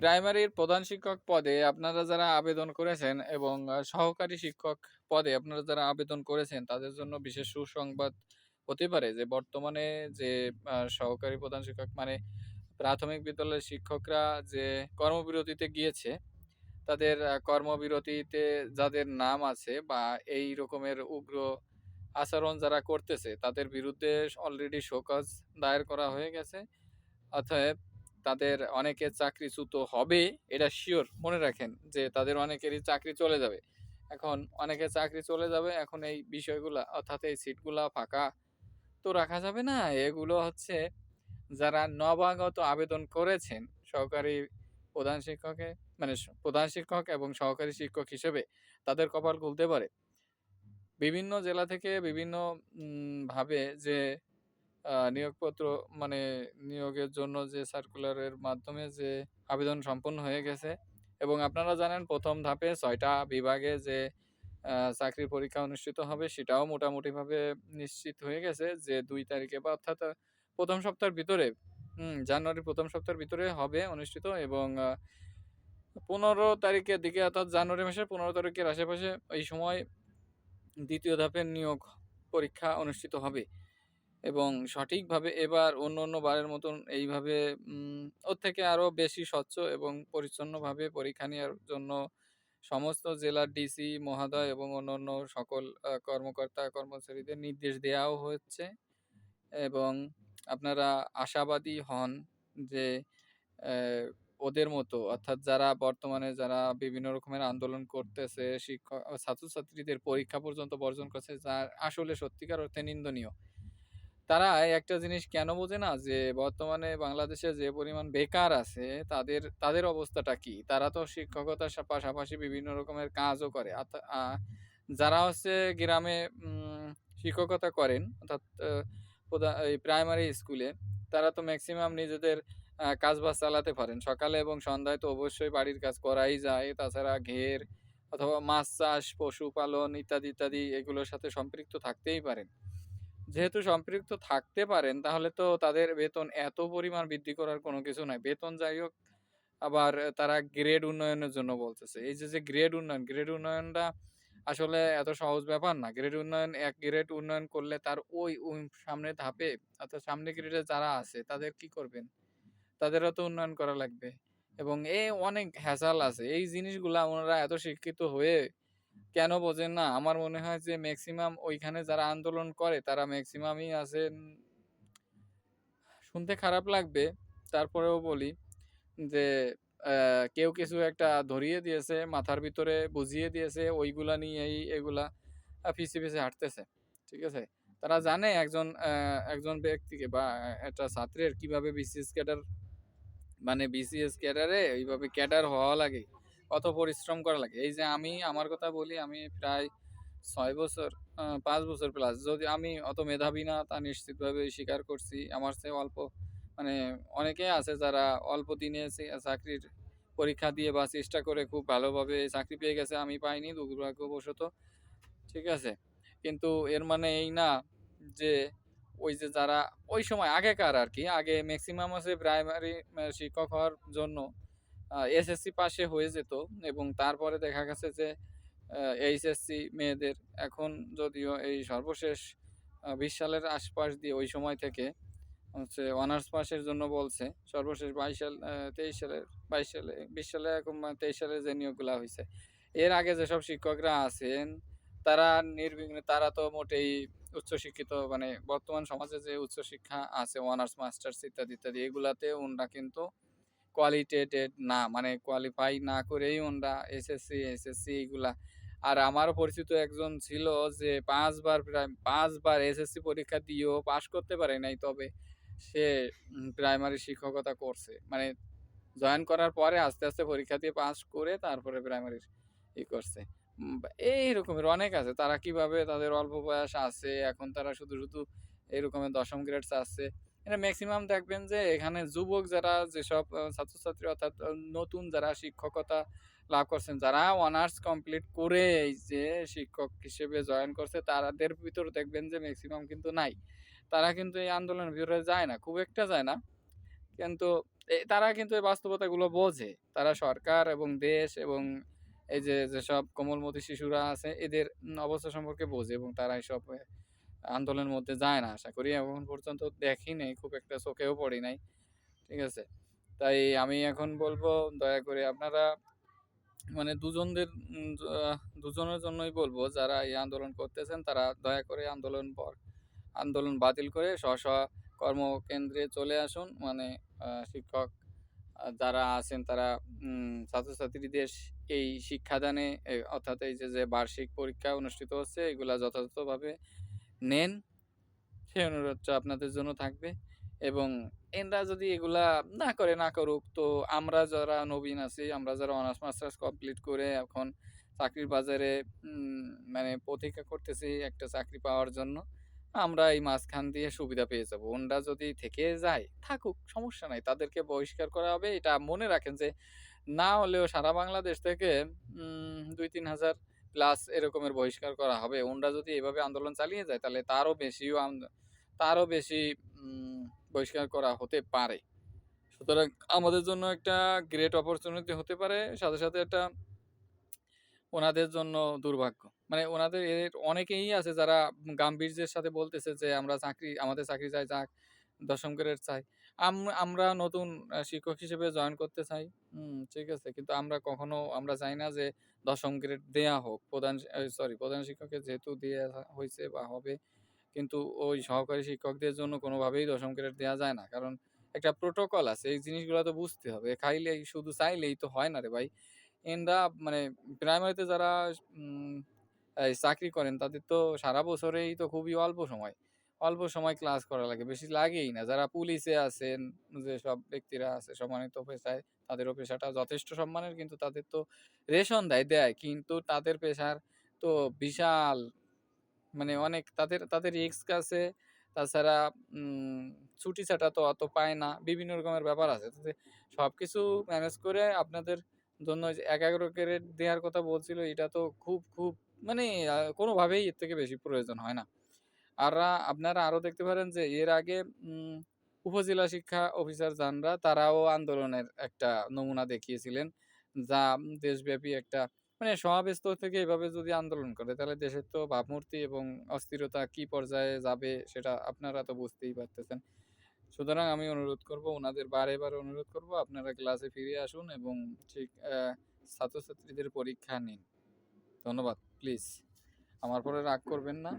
প্রাইমারির প্রধান শিক্ষক পদে আপনারা যারা আবেদন করেছেন এবং সহকারী শিক্ষক পদে আপনারা যারা আবেদন করেছেন তাদের জন্য বিশেষ সুসংবাদ হতে পারে যে বর্তমানে যে সহকারী প্রধান শিক্ষক মানে প্রাথমিক বিদ্যালয়ের শিক্ষকরা যে কর্মবিরতিতে গিয়েছে, তাদের কর্মবিরতিতে যাদের নাম আছে বা এই রকমের উগ্র আচরণ যারা করতেছে তাদের বিরুদ্ধে অলরেডি শোকজ দায়ের করা হয়ে গেছে। অতএব তাদের অনেকের চাকরিচ্যুত হবে, এটা শিওর মনে রাখেন যে তাদের অনেকেরই চাকরি চলে যাবে। এখন অনেকের চাকরি চলে যাবে, এখন এই বিষয়গুলা, অর্থাৎ এই সিটগুলা ফাঁকা তো রাখা যাবে না। এগুলো হচ্ছে যারা নবাগত আবেদন করেছেন সহকারী প্রধান শিক্ষকে মানে প্রধান শিক্ষক এবং সহকারী শিক্ষক হিসেবে তাদের কপাল খুলতে পারে। বিভিন্ন জেলা থেকে বিভিন্ন ভাবে যে নিয়োগপত্র মানে নিয়োগের জন্য যে সার্কুলারের মাধ্যমে যে আবেদন সম্পন্ন হয়ে গেছে এবং আপনারা জানেন প্রথম ধাপে ছয়টা বিভাগে যে চাকরির পরীক্ষা অনুষ্ঠিত হবে সেটাও মোটামুটিভাবে নিশ্চিত হয়ে গেছে যে দুই তারিখে বা অর্থাৎ প্রথম সপ্তাহের ভিতরে জানুয়ারির প্রথম সপ্তাহের ভিতরে হবে অনুষ্ঠিত এবং পনেরো তারিখের দিকে অর্থাৎ জানুয়ারি মাসের ১৫ তারিখের আশেপাশে এই সময় দ্বিতীয় ধাপের নিয়োগ পরীক্ষা অনুষ্ঠিত হবে। এবং সঠিকভাবে এবার অন্য, অন্য বারের মতন এইভাবে ওর থেকে আরও বেশি স্বচ্ছ এবং পরিচ্ছন্নভাবে পরীক্ষা নেওয়ার জন্য সমস্ত জেলার ডিসি মহোদয় এবং অন্যান্য সকল কর্মকর্তা কর্মচারীদের নির্দেশ দেওয়াও হচ্ছে এবং আপনারা আশাবাদী হন যে ওদের মতো অর্থাৎ যারা বর্তমানে যারা বিভিন্ন রকমের আন্দোলন করতেছে শিক্ষক ছাত্রছাত্রীদের পরীক্ষা পর্যন্ত বর্জন করছে যা আসলে সত্যিকার অর্থে নিন্দনীয়। তারা একটা জিনিস কেন বোঝে না যে বর্তমানে বাংলাদেশে যে পরিমাণ বেকার আছে তাদের, তাদের অবস্থাটা কি? তারা তো শিক্ষকতার পাশাপাশি বিভিন্ন রকমের কাজও করে। যারা হচ্ছে গ্রামে শিক্ষকতা করেন অর্থাৎ এই প্রাইমারি স্কুলে তারা তো ম্যাক্সিমাম নিজেদের কাজবাজ চালাতে পারেন। সকালে এবং সন্ধ্যায় তো অবশ্যই বাড়ির কাজ করাই যায়। তাছাড়া ঘের অথবা মাছ চাষ, পশুপালন ইত্যাদি, ইত্যাদি এগুলোর সাথে সম্পৃক্ত থাকতেই পারেন। যেহেতু সম্পৃক্ত থাকতে পারেন তাহলে তো তাদের বেতন এত পরিমাণ বৃদ্ধি করার কোনো কিছু নাই। বেতন যাই হোক আবার তারা গ্রেড উন্নয়নের জন্য বলতেছে। এই যে, যে গ্রেড উন্নয়ন, গ্রেড উন্নয়নটা আসলে এত সহজ ব্যাপার না। গ্রেড উন্নয়ন এক গ্রেড উন্নয়ন করলে তার ওই সামনে ধাপে অর্থাৎ সামনে গ্রেডে যারা আছে তাদের কি করবেন? তাদেরও তো উন্নয়ন করা লাগবে এবং এ অনেক হ্যাসেল আছে। এই জিনিসগুলা ওনারা এত শিক্ষিত হয়ে কেন বোঝেন না? আমার মনে হয় যে ম্যাক্সিমাম ওইখানে যারা আন্দোলন করে তারা ম্যাক্সিমামই আছেন শুনতে খারাপ লাগবে তারপরেও বলি যে কেউ কিছু একটা ধরিয়ে দিয়েছে, মাথার ভিতরে বুঝিয়ে দিয়েছে ওইগুলা নিয়েই এগুলা পিছে, পিছে হাঁটতেছে। ঠিক আছে? তারা জানে একজন একজন ব্যক্তিকে বা একটা ছাত্রের কীভাবে বিসিএস ক্যাডার মানে বিসিএস ক্যাডারে ওইভাবে ক্যাডার হওয়া লাগে, কত পরিশ্রম করা লাগে। এই যে আমি, আমার কথা বলি, আমি প্রায় ছয় বছর পাঁচ বছর প্লাস যদি আমি অত মেধাবী না, তা নিশ্চিতভাবে স্বীকার করছি। আমার চেয়ে অল্প মানে অনেকেই আছে যারা অল্প দিনে চাকরির পরীক্ষা দিয়ে বা চেষ্টা করে খুব ভালোভাবে চাকরি পেয়ে গেছে। আমি পাইনি, দুর্ভাগ্যবশত। ঠিক আছে? কিন্তু এর মানে এই না যে ওই যে যারা, ওই সময় আগেকার আর কি, আগে ম্যাক্সিমাম আছে প্রাইমারি শিক্ষক হওয়ার জন্য এসএসসি পাশে হয়ে যেত এবং তারপরে দেখা গেছে যে এইচএসসি মেয়েদের এখন যদিও এই সর্বশেষ ২০ সালের আশপাশ দিয়ে ওই সময় থেকে হচ্ছে অনার্স পাসের জন্য বলছে। সর্বশেষ ২২ সাল তেইশ ২৩ সালের ২২ সালে ২০ সালে এখন ২৩ সালে যে নিয়োগগুলা হয়েছে এর আগে যেসব শিক্ষকরা আছেন তারা নির্বিঘ্নে তারা তো মোটেই উচ্চশিক্ষিত মানে বর্তমান সমাজে যে উচ্চশিক্ষা আছে অনার্স, মাস্টার্স ইত্যাদি, ইত্যাদি এগুলাতে ওনারা কিন্তু কোয়ালিটেটেড না মানে কোয়ালিফাই না করেই ওনরা এসএসসি, এসএসসি এগুলা আর আমারও পরিচিত একজন ছিল যে পাঁচবার প্রায় পাঁচবার এসএসসি পরীক্ষা দিয়েও পাস করতে পারে নাই। তবে সে প্রাইমারি শিক্ষকতা করছে। মানে জয়েন করার পরে আস্তে, আস্তে পরীক্ষা দিয়ে পাস করে তারপরে প্রাইমারির ই করছে। উম এই রকমের অনেক আছে। তারা কীভাবে তাদের অল্প বয়স আছে, এখন তারা শুধু, শুধু এই রকমের ১ম গ্রেড চাচ্ছে। এটা ম্যাক্সিমাম দেখবেন যে এখানে যুবক যারা যেসব ছাত্রছাত্রী অর্থাৎ নতুন যারা শিক্ষকতা লাভ করছেন, যারা অনার্স কমপ্লিট করে এই যে শিক্ষক হিসেবে জয়েন করছে তাদের ভিতর দেখবেন যে ম্যাক্সিমাম কিন্তু নাই। তারা কিন্তু এই আন্দোলনের ভিতরে যায় না। খুব একটা যায় না। কিন্তু তারা কিন্তু এই বাস্তবতাগুলো বোঝে। তারা সরকার এবং দেশ এবং এই যে যেসব কোমলমতি শিশুরা আছে এদের অবস্থা সম্পর্কে বোঝে এবং তারা এসব আন্দোলনের মধ্যে যায় না আশা করি। এখন পর্যন্ত দেখি নাই, খুব একটা চোখেও পড়ি নাই। ঠিক আছে? তাই আমি এখন বলব দয়া করে আপনারা মানে দুজনদের দুজনের জন্যই বলব যারা এই আন্দোলন করতেছেন তারা দয়া করে আন্দোলন পর আন্দোলন বাতিল করে স্ব, স্ব কর্মকেন্দ্রে চলে আসুন। মানে শিক্ষক যারা আছেন তারা ছাত্রছাত্রীদের এই শিক্ষাদানে অর্থাৎ এই যে, যে বার্ষিক পরীক্ষা অনুষ্ঠিত হচ্ছে এগুলা যথাযথভাবে নেন। সেই অনুরোধটা আপনাদের জন্য থাকবে এবং এনরা যদি এগুলা না করে না করুক তো আমরা যারা নবীন আছি, আমরা যারা অনার্স মাস্টার্স কমপ্লিট করে এখন চাকরির বাজারে মানে প্রতীক্ষা করতেছি একটা চাকরি পাওয়ার জন্য। আমরা এই মাঝখান দিয়ে সুবিধা পেয়ে যাব। ওনরা যদি থেকে যায়, থাকুক সমস্যা নাই। তাদেরকে বহিষ্কার করা হবে। এটা মনে রাখেন যে না হলেও সারা বাংলাদেশ থেকে দুই ২-৩ হাজার প্লাস এরকমের বহিষ্কার করা হবে। ওনরা যদি এভাবে আন্দোলন চালিয়ে যায় তাহলে তারও বেশিও তারও বেশি বহিষ্কার করা হতে পারে। সুতরাং আমাদের জন্য একটা গ্রেট অপরচুনিটি হতে পারে। সাথে, সাথে একটা ওনাদের জন্য দুর্ভাগ্য। মানে ওনাদের অনেকেই আছে যারা গাম্ভীর্যের সাথে বলতেছে যে আমরা চাকরি আমাদের চাকরি চাই যাক, ১০ম গ্রেড চাই। আম, আমরা নতুন শিক্ষক হিসেবে জয়েন করতে চাই। ঠিক আছে? কিন্তু আমরা কখনো, আমরা চাই না যে ১০ম গ্রেড দেয়া হোক। প্রধান সরি প্রধান শিক্ষকের যেহেতু দেয়া হয়েছে বা হবে, কিন্তু ওই সহকারী শিক্ষকদের জন্য কোনোভাবেই ১০ম গ্রেড দেওয়া যায় না। কারণ একটা প্রোটোকল আছে। এই জিনিসগুলো তো বুঝতে হবে। খাইলে শুধু চাইলেই তো হয় না রে ভাই। এনরা মানে প্রাইমারিতে যারা চাকরি করেন, তাদের তো সারা বছরেই তো খুবই অল্প সময়। অল্প সময় ক্লাস করা লাগে। বেশি লাগেই না। যারা পুলিশে আছেন, যেসব ব্যক্তিরা আছে সম্মানিত পেশায়, তাদেরও পেশাটা যথেষ্ট সম্মানের কিন্তু তাদের তো রেশন দেয়, দেয়। কিন্তু তাদের পেশার তো বিশাল মানে অনেক তাদের, তাদের রিস্ক আছে। তাছাড়া উম ছুটি-ছাটা তো অত পায় না। বিভিন্ন রকমের ব্যাপার আছে। সব কিছু ম্যানেজ করে আপনাদের জন্য এক যে ১১ দেওয়ার কথা বলছিল এটা তো খুব, খুব মানে কোনোভাবেই এর থেকে বেশি প্রয়োজন হয় না। আররা আপনারা আরও দেখতে পারেন যে এর আগে উপজেলা শিক্ষা অফিসার যানরা তারাও আন্দোলনের একটা নমুনা দেখিয়েছিলেন। যা দেশব্যাপী একটা মানে সমাবেশ থেকে এভাবে যদি আন্দোলন করে তাহলে দেশের তো ভাবমূর্তি এবং অস্থিরতা কি পর্যায়ে যাবে সেটা আপনারা তো বুঝতেই পারতেছেন। সুতরাং আমি অনুরোধ করব ওনাদের বারে, বারে অনুরোধ করব আপনারা ক্লাসে ফিরে আসুন এবং ঠিক ছাত্রছাত্রীদের পরীক্ষা নিন। ধন্যবাদ। প্লিজ আমার পরে রাগ করবেন না।